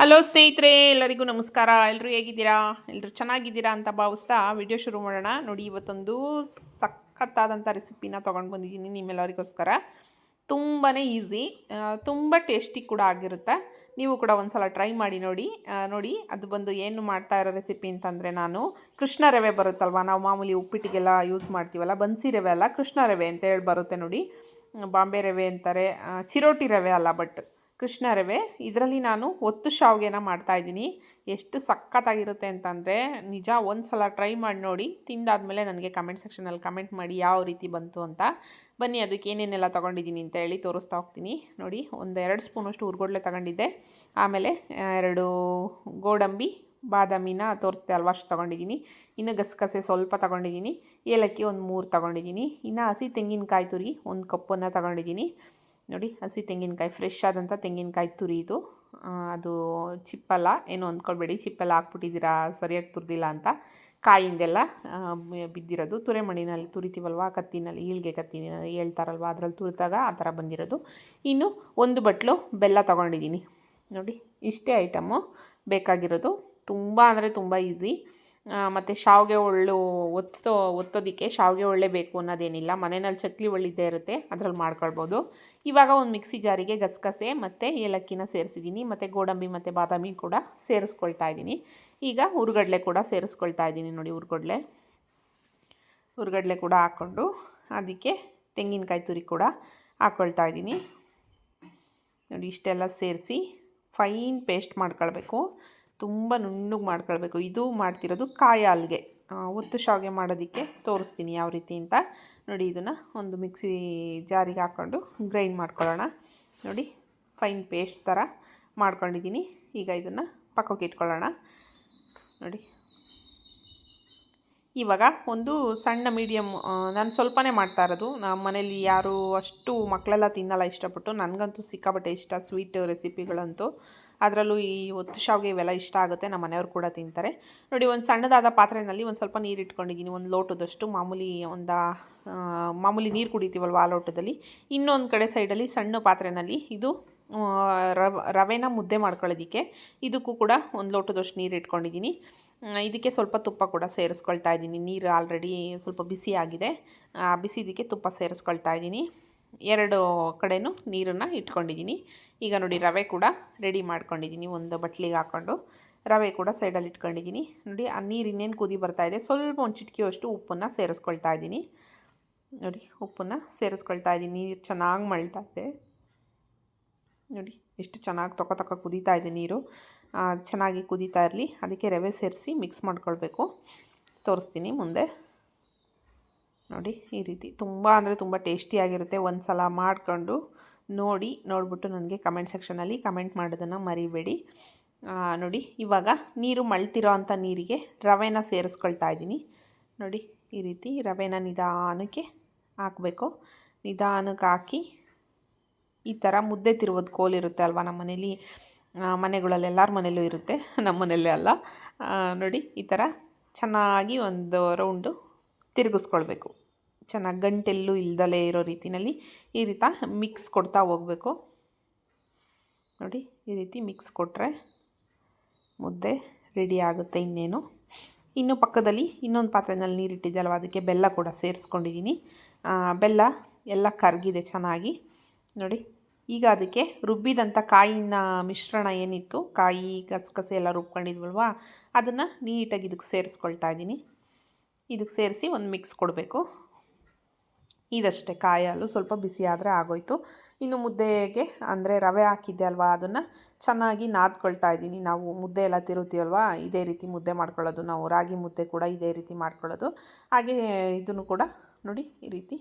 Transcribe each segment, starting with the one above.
Hello ಸ್ನೇಹಿತರೆ, ಎಲ್ಲರಿಗೂ ನಮಸ್ಕಾರ. ಎಲ್ಲರೂ ಹೇಗಿದ್ದೀರಾ? ಎಲ್ಲರೂ ಚೆನ್ನಾಗಿದ್ದೀರಾ ಅಂತ ಭಾವಿಸ್ತಾ ವಿಡಿಯೋ ಶುರು ಮಾಡೋಣ. ನೋಡಿ, ಇವತ್ತೊಂದು ಸಖತ್ತಾದಂಥ ರೆಸಿಪಿನ ತೊಗೊಂಡು ಬಂದಿದ್ದೀನಿ ನಿಮ್ಮೆಲ್ಲರಿಗೋಸ್ಕರ. ತುಂಬಾ ಈಸಿ ತುಂಬ ಟೇಸ್ಟಿ ಕೂಡ ಆಗಿರುತ್ತೆ. ನೀವು ಕೂಡ ಒಂದು ಸಲ ಟ್ರೈ ಮಾಡಿ ನೋಡಿ. ನೋಡಿ, ಅದು ಬಂದು ಏನು ಮಾಡ್ತಾ ಇರೋ ರೆಸಿಪಿ ಅಂತಂದರೆ ನಾನು ಕೃಷ್ಣ ರವೆ ಬರುತ್ತಲ್ವ? ನಾವು ಮಾಮೂಲಿ ಉಪ್ಪಿಟ್ಟಿಗೆಲ್ಲ ಯೂಸ್ ಮಾಡ್ತೀವಲ್ಲ, ಬನ್ಸಿ ರವೆ ಅಲ್ಲ, ಕೃಷ್ಣ ರವೆ ಅಂತ ಹೇಳಿ ಬರುತ್ತೆ ನೋಡಿ. ಬಾಂಬೆ ರವೆ ಅಂತಾರೆ ಚಿರೋಟಿ ರವೆ ಅಲ್ಲ ಬಟ್ ಕೃಷ್ಣ ರವೆ. ಇದರಲ್ಲಿ ನಾನು ಒತ್ತು ಶಾವಿಗೆನ ಮಾಡ್ತಾಯಿದ್ದೀನಿ ಎಷ್ಟು ಸಖತ್ತಾಗಿರುತ್ತೆ ಅಂತಂದರೆ ನಿಜ ಒಂದು ಸಲ ಟ್ರೈ ಮಾಡಿ ನೋಡಿ. ತಿಂದಾದಮೇಲೆ ನನಗೆ ಕಮೆಂಟ್ ಸೆಕ್ಷನಲ್ಲಿ ಕಮೆಂಟ್ ಮಾಡಿ ಯಾವ ರೀತಿ ಬಂತು ಅಂತ. ಬನ್ನಿ, ಅದಕ್ಕೆ ಏನೇನೆಲ್ಲ ತೊಗೊಂಡಿದ್ದೀನಿ ಅಂತ ಹೇಳಿ ತೋರಿಸ್ತಾ ಹೋಗ್ತೀನಿ. ನೋಡಿ ಒಂದು ಎರಡು ಸ್ಪೂನಷ್ಟು ಹುರ್ಗೊಡ್ಲೆ ತಗೊಂಡಿದ್ದೆ. ಆಮೇಲೆ ಎರಡು ಗೋಡಂಬಿ, ಬಾದಾಮಿನ ತೋರಿಸಿದೆ ಅಲ್ವಾ, ಅಷ್ಟು ತೊಗೊಂಡಿದ್ದೀನಿ. ಇನ್ನು ಗಸಗಸೆ ಸ್ವಲ್ಪ ತೊಗೊಂಡಿದ್ದೀನಿ. ಏಲಕ್ಕಿ ಒಂದು ಮೂರು ತೊಗೊಂಡಿದ್ದೀನಿ. ಇನ್ನು ಹಸಿ ತೆಂಗಿನಕಾಯಿ ತುರಿ ಒಂದು ಕಪ್ಪನ್ನು ತೊಗೊಂಡಿದ್ದೀನಿ. ನೋಡಿ, ಹಸಿ ತೆಂಗಿನಕಾಯಿ ಫ್ರೆಶ್ ಆದಂಥ ತೆಂಗಿನಕಾಯಿ ತುರಿ ಇದು ಅದು ಚಿಪ್ಪಲ್ಲ, ಏನು ಅಂದ್ಕೊಳ್ಬೇಡಿ, ಚಿಪ್ಪೆಲ್ಲ ಹಾಕ್ಬಿಟ್ಟಿದ್ದೀರಾ, ಸರಿಯಾಗಿ ತುರಿದಿಲ್ಲ ಅಂತ. ಕಾಯಿಂದೆಲ್ಲ ಬಿದ್ದಿರೋದು. ತುರೆ ಮಣ್ಣಿನಲ್ಲಿ ತುರಿತೀವಲ್ವ, ಕತ್ತಿನಲ್ಲಿ, ಈಳ್ಗೆ ಕತ್ತಿನಲ್ಲಿ ಹೇಳ್ತಾರಲ್ವ, ಅದರಲ್ಲಿ ತುರಿದಾಗ ಆ ಥರ ಬಂದಿರೋದು. ಇನ್ನು ಒಂದು ಬಟ್ಲು ಬೆಲ್ಲ ತೊಗೊಂಡಿದ್ದೀನಿ. ನೋಡಿ, ಇಷ್ಟೇ ಐಟಮು ಬೇಕಾಗಿರೋದು. ತುಂಬ ಅಂದರೆ ತುಂಬ ಈಸಿ. ಮತ್ತು ಶಾವಿಗೆ ಒಳ್ಳು ಒತ್ತೋ, ಒತ್ತೋದಕ್ಕೆ ಶಾವಿಗೆ ಒಳ್ಳೆ ಬೇಕು ಅನ್ನೋದೇನಿಲ್ಲ. ಮನೆಯಲ್ಲಿ ಚಕ್ಲಿ ಒಳ್ಳಿದ್ದೇ ಇರುತ್ತೆ, ಅದ್ರಲ್ಲಿ ಮಾಡ್ಕೊಳ್ಬೋದು. ಇವಾಗ ಒಂದು ಮಿಕ್ಸಿ ಜಾರಿಗೆ ಗಸಗಸೆ ಮತ್ತು ಏಲಕ್ಕಿನ ಸೇರಿಸಿದ್ದೀನಿ, ಮತ್ತು ಗೋಡಂಬಿ ಮತ್ತು ಬಾದಾಮಿ ಕೂಡ ಸೇರಿಸ್ಕೊಳ್ತಾ ಇದ್ದೀನಿ. ಈಗ ಹುರ್ಗಡ್ಲೆ ಕೂಡ ಸೇರಿಸ್ಕೊಳ್ತಾ ಇದ್ದೀನಿ ನೋಡಿ ಹುರ್ಗಡ್ಲೆ. ಹುರ್ಗಡ್ಲೆ ಕೂಡ ಹಾಕ್ಕೊಂಡು ಅದಕ್ಕೆ ತೆಂಗಿನಕಾಯಿ ತುರಿ ಕೂಡ ಹಾಕ್ಕೊಳ್ತಾ ಇದ್ದೀನಿ. ನೋಡಿ ಇಷ್ಟೆಲ್ಲ ಸೇರಿಸಿ ಫೈನ್ ಪೇಸ್ಟ್ ಮಾಡ್ಕೊಳ್ಬೇಕು. ತುಂಬ ನುಣ್ಣಗೆ ಮಾಡ್ಕೊಳ್ಬೇಕು. ಇದು ಮಾಡ್ತಿರೋದು ಕಾಯಿ ಹಾಲ್ಗೆ ಒತ್ತು ಶಾವಿಗೆ ಮಾಡೋದಕ್ಕೆ ತೋರಿಸ್ತೀನಿ ಯಾವ ರೀತಿ ಅಂತ. ನೋಡಿ, ಇದನ್ನು ಒಂದು ಮಿಕ್ಸಿ ಜಾರಿಗೆ ಹಾಕ್ಕೊಂಡು ಗ್ರೈಂಡ್ ಮಾಡ್ಕೊಳ್ಳೋಣ. ನೋಡಿ, ಫೈನ್ ಪೇಸ್ಟ್ ಥರ ಮಾಡ್ಕೊಂಡಿದ್ದೀನಿ. ಈಗ ಇದನ್ನು ಪಕ್ಕಕ್ಕೆ ಇಟ್ಕೊಳ್ಳೋಣ. ನೋಡಿ. ಇವಾಗ ಒಂದು ಸಣ್ಣ ಮೀಡಿಯಮ್ ನಾನು ಸ್ವಲ್ಪನೇ ಮಾಡ್ತಾ ಇರೋದು. ನಮ್ಮ ಮನೇಲಿ ಯಾರು ಅಷ್ಟು ಮಕ್ಕಳೆಲ್ಲ ತಿನ್ನಲ್ಲ ಇಷ್ಟಪಟ್ಟು. ನನಗಂತೂ ಸಿಕ್ಕಾಪಟ್ಟೆ ಇಷ್ಟ ಸ್ವೀಟ್ ರೆಸಿಪಿಗಳಂತೂ ಅದರಲ್ಲೂ ಈ ಒತ್ತು ಶಾವಿಗೆ ಇವೆಲ್ಲ ಇಷ್ಟ ಆಗುತ್ತೆ, ನಮ್ಮ ಮನೆಯವರು ಕೂಡ ತಿಂತಾರೆ. ನೋಡಿ, ಒಂದು ಸಣ್ಣದಾದ ಪಾತ್ರೆಯಲ್ಲಿ ಒಂದು ಸ್ವಲ್ಪ ನೀರು ಇಟ್ಕೊಂಡಿದ್ದೀನಿ. ಒಂದು ಲೋಟದಷ್ಟು, ಮಾಮೂಲಿ ಒಂದು ಮಾಮೂಲಿ ನೀರು ಕುಡಿತೀವಲ್ವ ಆ ಲೋಟದಲ್ಲಿ. ಇನ್ನೊಂದು ಕಡೆ ಸೈಡಲ್ಲಿ ಸಣ್ಣ ಪಾತ್ರೆಯಲ್ಲಿ ಇದು ರವ, ರವೆನ ಮುದ್ದೆ ಮಾಡ್ಕೊಳ್ಳೋದಕ್ಕೆ ಇದಕ್ಕೂ ಕೂಡ ಒಂದು ಲೋಟದಷ್ಟು ನೀರು ಇಟ್ಕೊಂಡಿದ್ದೀನಿ. ಇದಕ್ಕೆ ಸ್ವಲ್ಪ ತುಪ್ಪ ಕೂಡ ಸೇರಿಸ್ಕೊಳ್ತಾ ಇದ್ದೀನಿ. ನೀರು ಆಲ್ರೆಡಿ ಸ್ವಲ್ಪ ಬಿಸಿ ಆಗಿದೆ. ಬಿಸಿದಕ್ಕೆ ತುಪ್ಪ ಸೇರಿಸ್ಕೊಳ್ತಾ ಇದ್ದೀನಿ. ಎರಡು ಕಡೆಯೂ ನೀರನ್ನು ಇಟ್ಕೊಂಡಿದ್ದೀನಿ. ಈಗ ನೋಡಿ ರವೆ ಕೂಡ ರೆಡಿ ಮಾಡ್ಕೊಂಡಿದ್ದೀನಿ, ಒಂದು ಬಟ್ಲಿಗೆ ಹಾಕ್ಕೊಂಡು ರವೆ ಕೂಡ ಸೈಡಲ್ಲಿ ಇಟ್ಕೊಂಡಿದ್ದೀನಿ. ನೋಡಿ, ಆ ನೀರು ಇನ್ನೇನು ಕುದಿ ಬರ್ತಾ ಇದೆ. ಸ್ವಲ್ಪ ಒಂದು ಚಿಟಿಕೆಯಷ್ಟು ಉಪ್ಪನ್ನು ಸೇರಿಸ್ಕೊಳ್ತಾ ಇದ್ದೀನಿ. ನೋಡಿ, ಉಪ್ಪನ್ನು ಸೇರಿಸ್ಕೊಳ್ತಾ ಇದ್ದೀನಿ. ನೀರು ಚೆನ್ನಾಗಿ ಮಳ್ತಾ ಇದೆ. ನೋಡಿ, ಎಷ್ಟು ಚೆನ್ನಾಗಿ ತೊಕ ತೊಕ ಕುದೀತಾ ಇದೆ ನೀರು. ಚೆನ್ನಾಗಿ ಕುದೀತಾ ಇರಲಿ. ಅದಕ್ಕೆ ರವೆ ಸೇರಿಸಿ ಮಿಕ್ಸ್ ಮಾಡ್ಕೊಳ್ಬೇಕು. ತೋರಿಸ್ತೀನಿ ಮುಂದೆ. ನೋಡಿ, ಈ ರೀತಿ. ತುಂಬ ಅಂದರೆ ತುಂಬ ಟೇಸ್ಟಿಯಾಗಿರುತ್ತೆ ಒಂದು ಸಲ ಮಾಡಿಕೊಂಡು ನೋಡಿ, ನೋಡಿಬಿಟ್ಟು ನನಗೆ ಕಮೆಂಟ್ ಸೆಕ್ಷನಲ್ಲಿ ಕಮೆಂಟ್ ಮಾಡೋದನ್ನು ಮರಿಬೇಡಿ. ನೋಡಿ, ಇವಾಗ ನೀರು ಮಳ್ತಿರೋ ಅಂಥ ನೀರಿಗೆ ರವೆನ ಸೇರಿಸ್ಕೊಳ್ತಾ ಇದ್ದೀನಿ. ನೋಡಿ, ಈ ರೀತಿ ರವೆನ ನಿಧಾನಕ್ಕೆ ಹಾಕಬೇಕು. ನಿಧಾನಕ್ಕೆ ಹಾಕಿ ಈ ಥರ ಮುದ್ದೆ ತಿರುವುದು ಕೋಲ್ ಇರುತ್ತೆ ಅಲ್ವಾ ನಮ್ಮ ಮನೇಲಿ? ಮನೆಗಳಲ್ಲಿ, ಎಲ್ಲರ ಮನೇಲೂ ಇರುತ್ತೆ. ನಮ್ಮ ಮನೆಯಲ್ಲೇ ಅಲ್ಲ. ನೋಡಿ, ಈ ಥರ ಚೆನ್ನಾಗಿ ಒಂದು ರೌಂಡು ತಿರುಗಿಸ್ಕೊಳ್ಬೇಕು. ಚೆನ್ನಾಗಿ ಗಂಟೆಲ್ಲೂ ಇಲ್ದಲೇ ಇರೋ ರೀತಿಯಲ್ಲಿ ಈ ರೀತಿ ಮಿಕ್ಸ್ ಕೊಡ್ತಾ ಹೋಗಬೇಕು. ನೋಡಿ, ಈ ರೀತಿ ಮಿಕ್ಸ್ ಕೊಟ್ಟರೆ ಮುದ್ದೆ ರೆಡಿ ಆಗುತ್ತೆ ಇನ್ನೇನು. ಇನ್ನು ಪಕ್ಕದಲ್ಲಿ ಇನ್ನೊಂದು ಪಾತ್ರೆಯಲ್ಲಿ ನೀರಿಟ್ಟಿದ್ದೆ ಅದಕ್ಕೆ ಬೆಲ್ಲ ಕೂಡ ಸೇರಿಸ್ಕೊಂಡಿದ್ದೀನಿ. ಬೆಲ್ಲ ಎಲ್ಲ ಕರಗಿದೆ ಚೆನ್ನಾಗಿ. ನೋಡಿ, ಈಗ ಅದಕ್ಕೆ ರುಬ್ಬಿದಂಥ ಕಾಯಿನ ಮಿಶ್ರಣ ಏನಿತ್ತು, ಕಾಯಿ, ಗಸಗಸೆ ಎಲ್ಲ ರುಬ್ಕೊಂಡಿದ್ವಲ್ವಾ, ಅದನ್ನು ನೀಟಾಗಿ ಇದಕ್ಕೆ ಸೇರಿಸ್ಕೊಳ್ತಾ ಇದ್ದೀನಿ. ಇದಕ್ಕೆ ಸೇರಿಸಿ ಒಂದು ಮಿಕ್ಸ್ ಕೊಡಬೇಕು. ಇದಷ್ಟೇ ಕಾಯಿ ಹಾಲು ಸ್ವಲ್ಪ ಬಿಸಿ ಆಗೋಯ್ತು. ಇನ್ನು ಮುದ್ದೆಗೆ ಅಂದರೆ ರವೆ ಹಾಕಿದ್ದೆ ಅಲ್ವಾ ಅದನ್ನು ಚೆನ್ನಾಗಿ ನಾದ್ಕೊಳ್ತಾ ಇದ್ದೀನಿ. ನಾವು ಮುದ್ದೆ ಎಲ್ಲ ತಿರುತ್ತೀವಲ್ವಾ, ಇದೇ ರೀತಿ ಮುದ್ದೆ ಮಾಡ್ಕೊಳ್ಳೋದು. ನಾವು ರಾಗಿ ಮುದ್ದೆ ಕೂಡ ಇದೇ ರೀತಿ ಮಾಡ್ಕೊಳ್ಳೋದು. ಹಾಗೆ ಇದನ್ನು ಕೂಡ ನೋಡಿ ಈ ರೀತಿ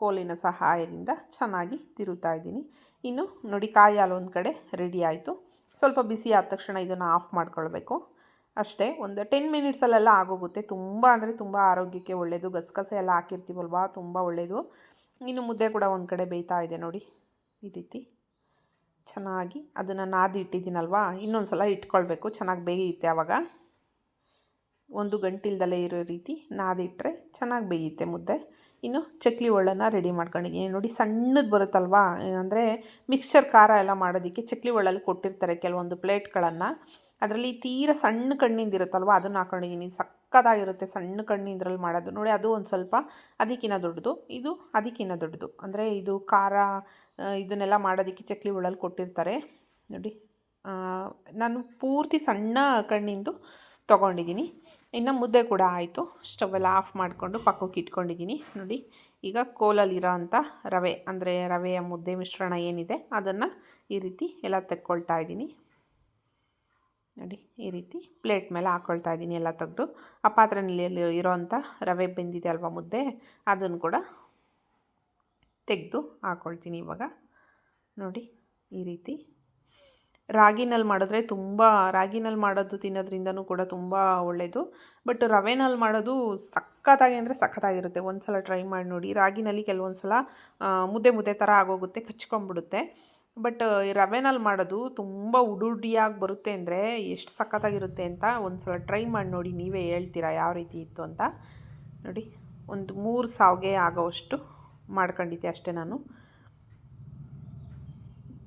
ಕೋಲಿನ ಸಹಾಯದಿಂದ ಚೆನ್ನಾಗಿ ತಿರುತ್ತಾ ಇದ್ದೀನಿ. ಇನ್ನು ನೋಡಿ ಕಾಯಿ ಹಾಲು ಒಂದು ಕಡೆ ರೆಡಿ ಆಯಿತು. ಸ್ವಲ್ಪ ಬಿಸಿ ಆದ ತಕ್ಷಣ ಇದನ್ನು ಆಫ್ ಮಾಡ್ಕೊಳ್ಬೇಕು. ಅಷ್ಟೇ, ಒಂದು ಟೆನ್ ಮಿನಿಟ್ಸಲ್ಲೆಲ್ಲ ಆಗೋಗುತ್ತೆ. ತುಂಬ ಅಂದರೆ ತುಂಬ ಆರೋಗ್ಯಕ್ಕೆ ಒಳ್ಳೆಯದು ಗಸಗಸೆ ಎಲ್ಲ ಹಾಕಿರ್ತೀವಲ್ವಾ? ತುಂಬ ಒಳ್ಳೆಯದು ಇನ್ನು ಮುದ್ದೆ ಕೂಡ ಒಂದು ಕಡೆ ಬೇಯ್ತಾ ಇದೆ ನೋಡಿ. ಈ ರೀತಿ. ಚೆನ್ನಾಗಿ ಅದನ್ನು ನಾದಿ ಇಟ್ಟಿದ್ದೀನಲ್ವಾ? ಇನ್ನೊಂದು ಸಲ ಇಟ್ಕೊಳ್ಬೇಕು. ಚೆನ್ನಾಗಿ ಬೇಯುತ್ತೆ ಆವಾಗ ಒಂದು ಗಂಟಿಲ್ದಲೇ ಇರೋ ರೀತಿ ನಾದಿಟ್ಟರೆ ಚೆನ್ನಾಗಿ ಬೇಯುತ್ತೆ ಮುದ್ದೆ. ಇನ್ನು ಚಕ್ಲಿ ಒಳ್ಳನ್ನು ರೆಡಿ ಮಾಡ್ಕೊಂಡಿದ್ದೀನಿ. ನೋಡಿ, ಸಣ್ಣದು ಬರುತ್ತಲ್ವಾ? ಅಂದರೆ ಮಿಕ್ಸ್ಚರ್ ಖಾರ ಎಲ್ಲ ಮಾಡೋದಕ್ಕೆ ಚಕ್ಲಿ ಒಳ್ಳಲ್ಲಿ ಕೊಟ್ಟಿರ್ತಾರೆ. ಕೆಲವೊಂದು ಪ್ಲೇಟ್ಗಳನ್ನು ಅದರಲ್ಲಿ ತೀರ ಸಣ್ಣ ಕಣ್ಣಿಂದ ಇರುತ್ತಲ್ವ? ಅದನ್ನು ಹಾಕೊಂಡಿದ್ದೀನಿ ಸಕ್ಕತ್ತಾಗಿರುತ್ತೆ ಸಣ್ಣ ಕಣ್ಣಿಂದ್ರಲ್ಲಿ ಮಾಡೋದು. ನೋಡಿ, ಅದು ಒಂದು ಸ್ವಲ್ಪ ಅದಕ್ಕಿಂತ ದೊಡ್ಡದು. ಇದು ಅದಕ್ಕಿಂತ ದೊಡ್ಡದು. ಅಂದರೆ ಇದು ಖಾರ ಇದನ್ನೆಲ್ಲ ಮಾಡೋದಕ್ಕೆ ಚಕ್ಲಿ ಒಳ್ಳಲ್ಲಿ ಕೊಟ್ಟಿರ್ತಾರೆ. ನೋಡಿ ನಾನು ಪೂರ್ತಿ ಸಣ್ಣ ಕಣ್ಣಿಂದು ತೊಗೊಂಡಿದ್ದೀನಿ ಇನ್ನು ಮುದ್ದೆ ಕೂಡ ಆಯಿತು. ಸ್ಟವೆಲ್ಲ ಆಫ್ ಮಾಡಿಕೊಂಡು ಪಕ್ಕಕ್ಕೆ ಇಟ್ಕೊಂಡಿದ್ದೀನಿ ನೋಡಿ, ಈಗ ಕೋಲಲ್ಲಿರೋ ಅಂಥ ರವೆ, ಅಂದರೆ ರವೆಯ ಮುದ್ದೆ ಮಿಶ್ರಣ ಏನಿದೆ, ಅದನ್ನು ಈ ರೀತಿ ಎಲ್ಲ ತೆಕ್ಕೊಳ್ತಾ ಇದ್ದೀನಿ ನೋಡಿ, ಈ ರೀತಿ ಪ್ಲೇಟ್ ಮೇಲೆ ಹಾಕ್ಕೊಳ್ತಾ ಇದ್ದೀನಿ ಎಲ್ಲ ತೆಗೆದು. ಆ ಪಾತ್ರೆಯಲ್ಲಿ ಇರೋವಂಥ ರವೆ ಬೆಂದಿದೆ ಅಲ್ವಾ ಮುದ್ದೆ, ಅದನ್ನು ಕೂಡ ತೆಗೆದು ಹಾಕ್ಕೊಳ್ತೀನಿ ಇವಾಗ. ನೋಡಿ, ಈ ರೀತಿ. ರಾಗಿನಲ್ಲಿ ಮಾಡಿದ್ರೆ ತುಂಬ, ರಾಗಿನಲ್ಲಿ ಮಾಡೋದು ತಿನ್ನೋದ್ರಿಂದನೂ ಕೂಡ ತುಂಬ ಒಳ್ಳೆಯದು ಬಟ್ ರವೆನಲ್ಲಿ ಮಾಡೋದು ಸಖತ್ತಾಗಿ ಅಂದರೆ ಸಖತ್ತಾಗಿರುತ್ತೆ. ಒಂದು ಸಲ ಟ್ರೈ ಮಾಡಿ ನೋಡಿ. ರಾಗಿನಲ್ಲಿ ಕೆಲವೊಂದು ಸಲ ಮುದ್ದೆ ಮುದ್ದೆ ಥರ ಆಗೋಗುತ್ತೆ, ಕಚ್ಕೊಂಡ್ಬಿಡುತ್ತೆ. ಬಟ್ ರವೆನಲ್ಲಿ ಮಾಡೋದು ತುಂಬ ಉಡುಡಿಯಾಗಿ ಬರುತ್ತೆ ಅಂದರೆ ಎಷ್ಟು ಸಖತ್ತಾಗಿರುತ್ತೆ ಅಂತ ಒಂದು ಸಲ ಟ್ರೈ ಮಾಡಿ ನೋಡಿ, ನೀವೇ ಹೇಳ್ತೀರಾ ಯಾವ ರೀತಿ ಇತ್ತು ಅಂತ. ನೋಡಿ, ಒಂದು ಮೂರು ಸಾವಿಗೆ ಆಗೋವಷ್ಟು ಮಾಡ್ಕೊಂಡಿದ್ದೆ ಅಷ್ಟೇ ನಾನು.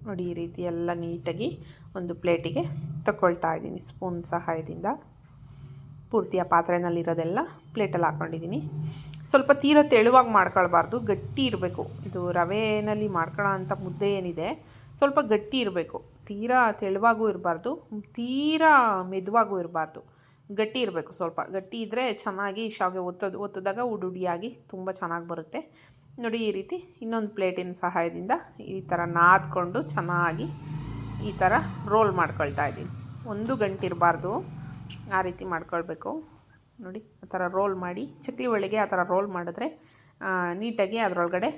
ನೋಡಿ, ಈ ರೀತಿ ಎಲ್ಲ ನೀಟಾಗಿ ಒಂದು ಪ್ಲೇಟಿಗೆ ತಗೊಳ್ತಾ ಇದ್ದೀನಿ ಸ್ಪೂನ್ ಸಹಾಯದಿಂದ. ಪೂರ್ತಿಯ ಪಾತ್ರೆನಲ್ಲಿರೋದೆಲ್ಲ ಪ್ಲೇಟಲ್ಲಿ ಹಾಕ್ಕೊಂಡಿದ್ದೀನಿ ಸ್ವಲ್ಪ ತೀರ ತೆಳುವಾಗಿ ಮಾಡ್ಕೊಳ್ಬಾರ್ದು, ಗಟ್ಟಿ ಇರಬೇಕು. ಇದು ರವೆನಲ್ಲಿ ಮಾಡ್ಕೊಳ್ಳೋ ಅಂಥ ಮುದ್ದೆ ಏನಿದೆ ಸ್ವಲ್ಪ ಗಟ್ಟಿ ಇರಬೇಕು. ತೀರಾ ತೆಳುವಾಗೂ ಇರಬಾರ್ದು, ತೀರಾ ಮೆದುವಾಗೂ ಇರಬಾರ್ದು. ಗಟ್ಟಿ ಇರಬೇಕು ಸ್ವಲ್ಪ. ಗಟ್ಟಿ ಇದ್ದರೆ ಚೆನ್ನಾಗಿ ಶಾವಿಗೆ ಒತ್ತೋದು, ಒತ್ತಿದಾಗ ಉಡುಡಿಯಾಗಿ ತುಂಬ ಚೆನ್ನಾಗಿ ಬರುತ್ತೆ. ನೋಡಿ ಈ ರೀತಿ ಇನ್ನೊಂದು ಪ್ಲೇಟಿನ ಸಹಾಯದಿಂದ ಈ ಥರ ನಾದ್ಕೊಂಡು ಚೆನ್ನಾಗಿ ಈ ಥರ ರೋಲ್ ಮಾಡ್ಕೊಳ್ತಾ ಇದ್ದೀನಿ. ಒಂದು ಗಂಟೆ ಇರಬಾರ್ದು, ಆ ರೀತಿ ಮಾಡ್ಕೊಳ್ಬೇಕು. ನೋಡಿ, ಆ ಥರ ರೋಲ್ ಮಾಡಿ, ಚಕ್ಲಿ ಒಳಗೆ ಆ ಥರ ರೋಲ್ ಮಾಡಿದ್ರೆ ನೀಟಾಗಿ ಅದರೊಳಗಡೆ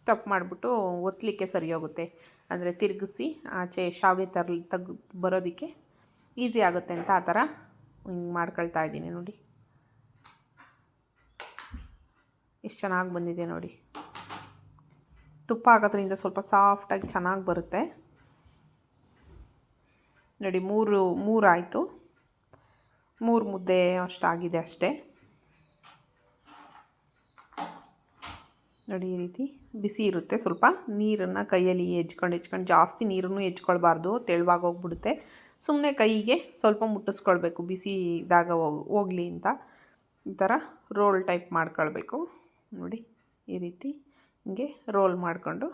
ಸ್ಟಫ್ ಮಾಡಿಬಿಟ್ಟು ಒತ್ತಲಿಕ್ಕೆ ಸರಿ ಹೋಗುತ್ತೆ ಅಂದರೆ ತಿರುಗಿಸಿ ಆಚೆ ಶಾವಿಗೆ ತರ ತೆಗ್ ಬರೋದಕ್ಕೆ ಈಸಿ ಆಗುತ್ತೆ ಅಂತ ಆ ಥರ ಹಿಂಗೆ ಮಾಡ್ಕೊಳ್ತಾ ಇದ್ದೀನಿ ನೋಡಿ. ಎಷ್ಟು ಚೆನ್ನಾಗಿ ಬಂದಿದೆ ನೋಡಿ. ತುಪ್ಪ ಹಾಕೋದ್ರಿಂದ ಸ್ವಲ್ಪ ಸಾಫ್ಟಾಗಿ ಚೆನ್ನಾಗಿ ಬರುತ್ತೆ. ನೋಡಿ ಮೂರು, ಮೂರಾಯಿತು. ಮೂರು ಮುದ್ದೆ ಅಷ್ಟಾಗಿದೆ ಅಷ್ಟೇ. ನೋಡಿ ಈ ರೀತಿ ಬಿಸಿ ಇರುತ್ತೆ. ಸ್ವಲ್ಪ ನೀರನ್ನು ಕೈಯಲ್ಲಿ ಹೆಚ್ಕೊಂಡು ಹೆಚ್ಕೊಂಡು, ಜಾಸ್ತಿ ನೀರನ್ನು ಹೆಚ್ಕೊಳ್ಬಾರ್ದು, ತೆಳುವಾಗಿ ಹೋಗ್ಬಿಡುತ್ತೆ. ಸುಮ್ಮನೆ ಕೈಗೆ ಸ್ವಲ್ಪ ಮುಟ್ಟಿಸ್ಕೊಳ್ಬೇಕು, ಬಿಸಿ ಇದಾಗ ಹೋಗ್, ಹೋಗಲಿ ಅಂತ. ಈ ಥರ ರೋಲ್ ಟೈಪ್ ಮಾಡ್ಕೊಳ್ಬೇಕು. ನೋಡಿ ಈ ರೀತಿ ಹಿಂಗೆ ರೋಲ್ ಮಾಡಿಕೊಂಡು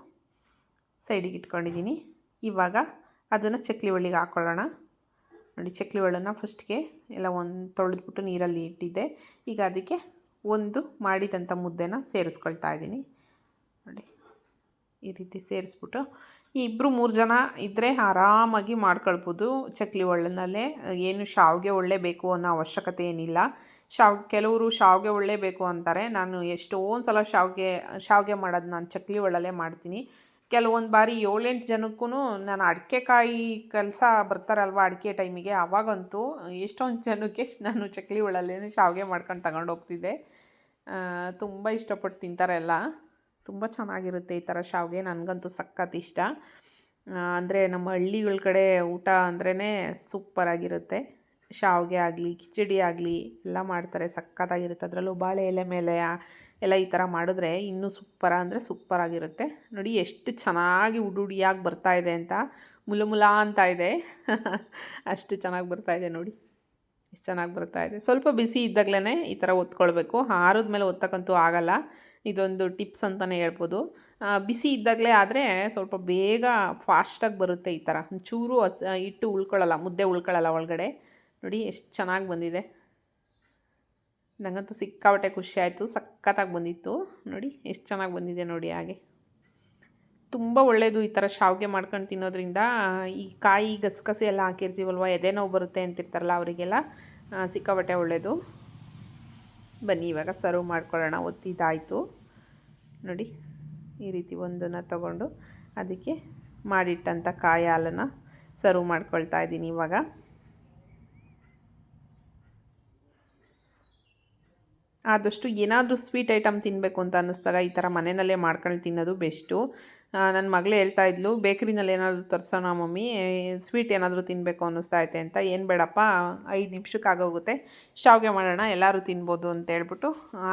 ಸೈಡಿಗೆ ಇಟ್ಕೊಂಡಿದ್ದೀನಿ. ಇವಾಗ ಅದನ್ನು ಚಕ್ಲಿ ಒಳ್ಳಿಗೆ ಹಾಕ್ಕೊಳ್ಳೋಣ ನೋಡಿ ಚಕ್ಲಿ ಒಳ್ಳನ್ನು ಫಸ್ಟ್ಗೆ ಎಲ್ಲ ಒಂದು ತೊಳೆದ್ಬಿಟ್ಟು ನೀರಲ್ಲಿ ಇಟ್ಟಿದ್ದೆ. ಈಗ ಅದಕ್ಕೆ ಒಂದು ಮಾಡಿದಂಥ ಮುದ್ದೆನ ಸೇರಿಸ್ಕೊಳ್ತಾ ಇದ್ದೀನಿ. ನೋಡಿ, ಈ ರೀತಿ ಸೇರಿಸ್ಬಿಟ್ಟು ಈ ಇಬ್ಬರು ಮೂರು ಜನ ಇದ್ದರೆ ಆರಾಮಾಗಿ ಮಾಡ್ಕೊಳ್ಬೋದು. ಚಕ್ಲಿ ಒಳ್ಳೆನಲ್ಲೇ, ಏನು ಶಾವಿಗೆ ಒಳ್ಳೆ ಬೇಕು ಅನ್ನೋ ಅವಶ್ಯಕತೆ ಏನಿಲ್ಲ. ಶಾವ್, ಕೆಲವರು ಶಾವಿಗೆ ಒಳ್ಳೆ ಬೇಕು ಅಂತಾರೆ. ನಾನು ಎಷ್ಟೊಂದು ಸಲ ಶಾವಿಗೆ ಶಾವಿಗೆ ಮಾಡೋದು ನಾನು ಚಕ್ಲಿ ಒಳ್ಳಲ್ಲೇ ಮಾಡ್ತೀನಿ. ಕೆಲವೊಂದು ಬಾರಿ ಏಳೆಂಟು ಜನಕ್ಕೂ ನಾನು ಅಡಿಕೆಕಾಯಿ ಕೆಲಸ ಬರ್ತಾರಲ್ವ ಅಡಿಕೆ ಟೈಮಿಗೆ ಆವಾಗಂತೂ ಎಷ್ಟೊಂದು ಜನಕ್ಕೆ ನಾನು ಚಕ್ಲಿ ಒಳ್ಳಲ್ಲೇ ಶಾವಿಗೆ ಮಾಡ್ಕೊಂಡು ತಗೊಂಡು ಹೋಗ್ತಿದ್ದೆ. ತುಂಬ ಇಷ್ಟಪಟ್ಟು ತಿಂತಾರೆ ಎಲ್ಲ. ತುಂಬ ಚೆನ್ನಾಗಿರುತ್ತೆ ಈ ಥರ ಶಾವಿಗೆ, ನನಗಂತೂ ಸಖತ್ ಇಷ್ಟ. ಅಂದರೆ ನಮ್ಮ ಹಳ್ಳಿಗಳ ಕಡೆ ಊಟ ಅಂದ್ರೇ ಸೂಪರಾಗಿರುತ್ತೆ ಶಾವಿಗೆ ಆಗಲಿ, ಕಿಚಡಿ ಆಗಲಿ, ಎಲ್ಲ ಮಾಡ್ತಾರೆ, ಸಖತ್ತಾಗಿರುತ್ತೆ. ಅದರಲ್ಲೂ ಬಾಳೆ ಎಲೆ ಮೇಲೆ ಎಲ್ಲ ಈ ಥರ ಮಾಡಿದ್ರೆ ಇನ್ನೂ ಸೂಪರ ಅಂದರೆ ಸೂಪರಾಗಿರುತ್ತೆ ನೋಡಿ ಎಷ್ಟು ಚೆನ್ನಾಗಿ ಉಡುಡಿಯಾಗಿ ಇದೆ ಅಂತ. ಮುಲಮುಲ ಮುಲ ಅಂತ ಇದೆ. ಅಷ್ಟು ಚೆನ್ನಾಗಿ ಬರ್ತಾ ಇದೆ ನೋಡಿ. ಎಷ್ಟು ಚೆನ್ನಾಗಿ ಬರ್ತಾ ಇದೆ. ಸ್ವಲ್ಪ ಬಿಸಿ ಇದ್ದಾಗಲೇ ಈ ಥರ ಒತ್ಕೊಳ್ಬೇಕು. ಹಾರದ ಮೇಲೆ ಒತ್ತಕ್ಕಂತೂ ಆಗಲ್ಲ. ಇದೊಂದು ಟಿಪ್ಸ್ ಅಂತಲೇ ಹೇಳ್ಬೋದು. ಬಿಸಿ ಇದ್ದಾಗಲೇ ಆದರೆ ಸ್ವಲ್ಪ ಬೇಗ ಫಾಸ್ಟಾಗಿ ಬರುತ್ತೆ ಈ ಥರ. ಚೂರು ಹಸ್ ಇಟ್ಟು ಉಳ್ಕೊಳ್ಳಲ್ಲ, ಮುದ್ದೆ ಉಳ್ಕೊಳ್ಳಲ್ಲ ಒಳಗಡೆ. ನೋಡಿ ಎಷ್ಟು ಚೆನ್ನಾಗಿ ಬಂದಿದೆ. ನನಗಂತೂ ಸಿಕ್ಕಾಪಟ್ಟೆ ಖುಷಿ ಆಯಿತು, ಸಖತ್ತಾಗಿ ಬಂದಿತ್ತು. ನೋಡಿ, ಎಷ್ಟು ಚೆನ್ನಾಗಿ ಬಂದಿದೆ ನೋಡಿ ಹಾಗೆ. ತುಂಬ ಒಳ್ಳೆಯದು ಈ ಥರ ಶಾವಿಗೆ ಮಾಡ್ಕೊಂಡು ತಿನ್ನೋದ್ರಿಂದ. ಈ ಕಾಯಿ ಗಸಗಸೆ ಎಲ್ಲ ಹಾಕಿರ್ತೀವಲ್ವ, ಎದೆ ನೋವು ಬರುತ್ತೆ ಅಂತಿರ್ತಾರಲ್ಲ ಅವರಿಗೆಲ್ಲ ಸಿಕ್ಕಾಪಟ್ಟೆ ಒಳ್ಳೆಯದು ಬನ್ನಿ, ಇವಾಗ ಸರ್ವ್ ಮಾಡ್ಕೊಳ್ಳೋಣ, ಒತ್ತಿದಾಯಿತು. ನೋಡಿ, ಈ ರೀತಿ ಒಂದನ್ನು ತಗೊಂಡು ಅದಕ್ಕೆ ಮಾಡಿಟ್ಟಂಥ ಕಾಯಿ ಹಾಲನ್ನು ಸರ್ವ್ ಮಾಡ್ಕೊಳ್ತಾ ಇದ್ದೀನಿ ಇವಾಗ. ಆದಷ್ಟು ಏನಾದರೂ ಸ್ವೀಟ್ ಐಟಮ್ ತಿನ್ನಬೇಕು ಅಂತ ಅನ್ನಿಸ್ದಾಗ ಈ ಥರ ಮನೆಯಲ್ಲೇ ಮಾಡ್ಕೊಂಡು ತಿನ್ನೋದು ಬೆಸ್ಟು. ನನ್ನ ಮಗಳೇ ಹೇಳ್ತಾ ಇದ್ಲು ಬೇಕ್ರಿನಲ್ಲಿ ಏನಾದರೂ ತರಿಸೋಣ ಮಮ್ಮಿ ಸ್ವೀಟ್ ಏನಾದರೂ ತಿನ್ನಬೇಕು ಅನ್ನಿಸ್ತಾ ಐತೆ ಅಂತ. ಏನು ಬೇಡಪ್ಪ ಐದು ನಿಮಿಷಕ್ಕೆ ಆಗೋಗುತ್ತೆ ಶಾವಿಗೆ ಮಾಡೋಣ ಎಲ್ಲರೂ ತಿನ್ಬೋದು ಅಂತ ಹೇಳ್ಬಿಟ್ಟು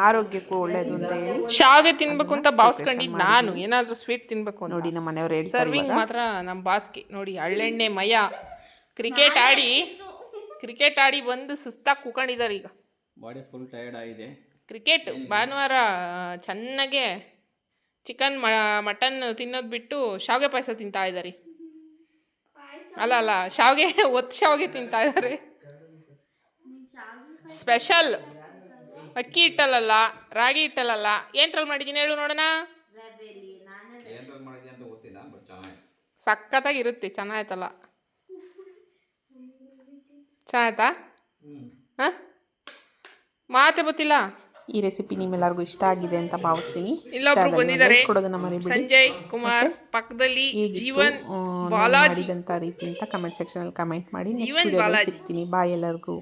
ಆರೋಗ್ಯಕ್ಕೂ ಒಳ್ಳೇದು ಅಂತ ಹೇಳಿ ಶಾವಿಗೆ ತಿನ್ಬೇಕು ಅಂತ ಭಾವಿಸ್ಕೊಂಡಿದ್ದು ನಾನು ಏನಾದರೂ ಸ್ವೀಟ್ ತಿನ್ಬೇಕು ನೋಡಿ ನಮ್ಮ ಮನೆಯವರು ಹೇಳಿ ಸರ್ವಿಂಗ್ ಮಾತ್ರ ನಮ್ಮ ಬಾಸ್ಗೆ. ನೋಡಿ ಹಳ್ಳೆಣ್ಣೆ ಮಯ. ಕ್ರಿಕೆಟ್ ಆಡಿ ಕ್ರಿಕೆಟ್ ಆಡಿ ಬಂದು ಸುಸ್ತಾಗಿ ಕೂಕೊಂಡಿದ್ದಾರೆ ಈಗ. ಬಾಡಿ ಫುಲ್ ಟಯರ್ಡ್ ಆಗಿದೆ. ಕ್ರಿಕೆಟ್ ಭಾನುವಾರ ಚೆನ್ನಾಗೆ ಚಿಕನ್ ಮಟನ್ ತಿನ್ನೋದು ಬಿಟ್ಟು ಶಾವಿಗೆ ಪಾಯಸ ತಿಂತಾ ಇದ್ದಾರೆ. ಅಲ್ಲ ಅಲ್ಲ ಶಾವಿಗೆ ಒತ್ತು ಶಾವಿಗೆ ತಿಂತಾ ಇದ್ದಾರೆ. ಸ್ಪೆಷಲ್ ಅಕ್ಕಿ ಹಿಟ್ಟಲ್ಲ ರಾಗಿ ಹಿಟ್ಟಲ್ಲಲ್ಲ ಏನ್ರಲ್ಲಿ ಮಾಡಿದ್ದೀನಿ ಹೇಳು ನೋಡೋಣ. ಸಖತ್ತಾಗಿರುತ್ತೆ ಚೆನ್ನಾಯ್ತಲ್ಲ. ಚೆನ್ನಾಯ್ತಾ? ಹಾಂ? ಮಾತೆ ಗೊತ್ತಿಲ್ಲ ಈ ರೆಸಿಪಿ ನಿಮ್ಮೆಲ್ಲರಿಗೂ ಇಷ್ಟ ಆಗಿದೆ ಅಂತ ಭಾವಿಸ್ತೀನಿ. ಇಲ್ಲೊಬ್ರು ಬಂದಿದ್ದಾರೆ. ಕೊಡೋದನ್ನ ಮರಿಬೇಡಿ. ಸಂಜಯ್ ಕುಮಾರ್ ಪಕ್ಕದಲ್ಲಿ ಜೀವನ್ ಬಾಲಾಜಿ. ಅಂತ ರೀತಿ ಅಂತ ಕಮೆಂಟ್ ಸೆಕ್ಷನಲ್ಲಿ ಕಮೆಂಟ್ ಮಾಡಿ ನೆಕ್ಸ್ಟ್. ಸಿಗ್ತೀನಿ. ಬಾಯ್ ಎಲ್ಲರಿಗೂ.